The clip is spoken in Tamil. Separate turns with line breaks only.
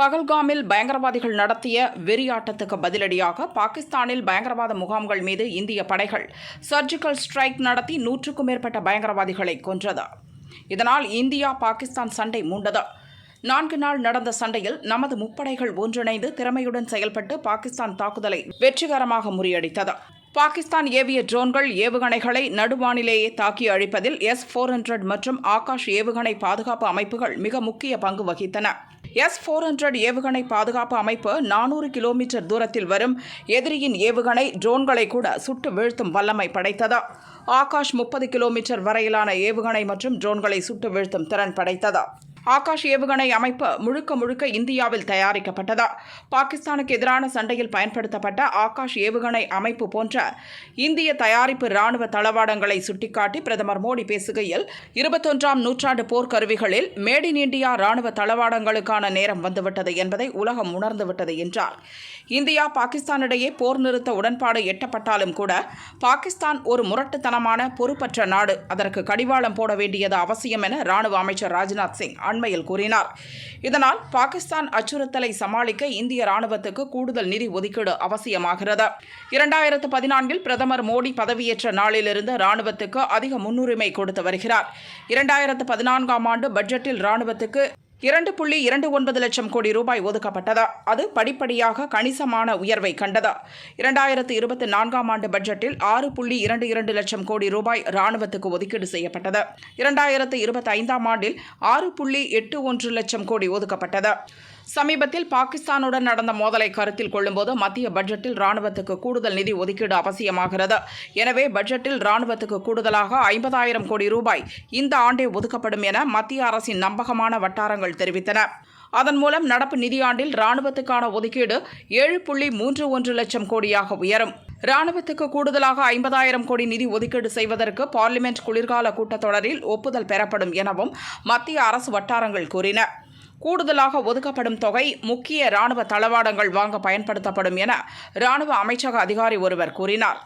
பகல்காமில் பயங்கரவாதிகள் நடத்திய வெறியாட்டத்துக்கு பதிலடியாக பாகிஸ்தானில் பயங்கரவாத முகாம்கள் மீது இந்திய படைகள் சர்ஜிக்கல் ஸ்ட்ரைக் நடத்தி நூற்றுக்கும் மேற்பட்ட பயங்கரவாதிகளை கொன்றது. இதனால் இந்தியா பாகிஸ்தான் சண்டை மூண்டது. நான்கு நாள் நடந்த சண்டையில் நமது முப்படைகள் ஒன்றிணைந்து திறமையுடன் செயல்பட்டு பாகிஸ்தான் தாக்குதலை வெற்றிகரமாக முறியடித்தது. பாகிஸ்தான் ஏவிய ட்ரோன்கள் ஏவுகணைகளை நடுவானிலேயே தாக்கி அழிப்பதில் எஸ் ஃபோர் ஹண்ட்ரட் மற்றும் ஆகாஷ் ஏவுகணை பாதுகாப்பு அமைப்புகள் மிக முக்கிய பங்கு வகித்தன. எஸ் ஃபோர் ஹண்ட்ரட் ஏவுகணை பாதுகாப்பு அமைப்பு நானூறு கிலோமீட்டர் தூரத்தில் வரும் எதிரியின் ஏவுகணை ட்ரோன்களை கூட சுட்டு வீழ்த்தும் வல்லமை படைத்ததா? ஆகாஷ் முப்பது கிலோமீட்டர் வரையிலான ஏவுகணை மற்றும் ட்ரோன்களை சுட்டு வீழ்த்தும் திறன் படைத்ததா? ஆகாஷ் ஏவுகணை அமைப்பு முழுக்க முழுக்க இந்தியாவில் தயாரிக்கப்பட்டதா? பாகிஸ்தானுக்கு எதிரான சண்டையில் பயன்படுத்தப்பட்ட ஆகாஷ் ஏவுகணை அமைப்பு போன்ற இந்திய தயாரிப்பு ராணுவ தளவாடங்களை சுட்டிக்காட்டி பிரதமர் மோடி பேசுகையில் இருபத்தொன்றாம் நூற்றாண்டு போர்க்கருவிகளில் மேட் இன் இந்தியா ராணுவ தளவாடங்களுக்கான நேரம் வந்துவிட்டது என்பதை உலகம் உணர்ந்துவிட்டது என்றார். இந்தியா பாகிஸ்தானிடையே போர் நிறுத்த உடன்பாடு எட்டப்பட்டாலும் கூட பாகிஸ்தான் ஒரு முரட்டுத்தனமான பொறுப்பற்ற நாடு. அதற்கு கடிவாளம் போட வேண்டியது அவசியம் என ராணுவ அமைச்சர் ராஜ்நாத் சிங் அண்மையில் கூறினார். இதனால் பாகிஸ்தான் அச்சுறுத்தலை சமாளிக்க இந்திய ராணுவத்துக்கு கூடுதல் நிதி ஒதுக்கீடு அவசியமாகிறது. இரண்டாயிரத்து பதினான்கில் பிரதமர் மோடி பதவியேற்ற நாளிலிருந்து ராணுவத்துக்கு அதிக முன்னுரிமை கொடுத்து வருகிறார். இரண்டாயிரத்து பதினான்காம் ஆண்டு பட்ஜெட்டில் ராணுவத்துக்கு இரண்டு புள்ளி இரண்டு ஒன்பது லட்சம் கோடி ரூபாய் ஒதுக்கப்பட்டதா? அது படிப்படியாக கணிசமான உயர்வை கண்டதா? இரண்டாயிரத்து இருபத்தி நான்காம் ஆண்டு பட்ஜெட்டில் ஆறு புள்ளி இரண்டு இரண்டு லட்சம் கோடி ரூபாய் ராணுவத்துக்கு ஒதுக்கீடு செய்யப்பட்டது. இரண்டாயிரத்து இருபத்தி ஐந்தாம் ஆண்டில் ஆறு புள்ளி எட்டு ஒன்று லட்சம் கோடி ஒதுக்கப்பட்டது. சமீபத்தில் பாகிஸ்தானுடன் நடந்த மோதலை கருத்தில் கொள்ளும்போது மத்திய பட்ஜெட்டில் ராணுவத்துக்கு கூடுதல் நிதி ஒதுக்கீடு அவசியமாகிறது. எனவே பட்ஜெட்டில் ராணுவத்துக்கு கூடுதலாக ஐம்பதாயிரம் கோடி ரூபாய் இந்த ஆண்டே ஒதுக்கப்படும் என மத்திய அரசின் நம்பகமான வட்டாரங்கள் தெரிவித்தன. அதன் மூலம் நடப்பு நிதியாண்டில் ராணுவத்துக்கான ஒதுக்கீடு ஏழு புள்ளி மூன்று ஒன்று லட்சம் கோடியாக உயரும். ராணுவத்துக்கு கூடுதலாக ஐம்பதாயிரம் கோடி நிதி ஒதுக்கீடு செய்வதற்கு பார்லிமெண்ட் குளிர்கால கூட்டத்தொடரில் ஒப்புதல் பெறப்படும் எனவும் மத்திய அரசு வட்டாரங்கள் கூறின. கூடுதலாக ஒதுக்கப்படும் தொகை முக்கிய ராணுவ தளவாடங்கள் வாங்க பயன்படுத்தப்படும் என ராணுவ அமைச்சக அதிகாரி ஒருவர் கூறினார்.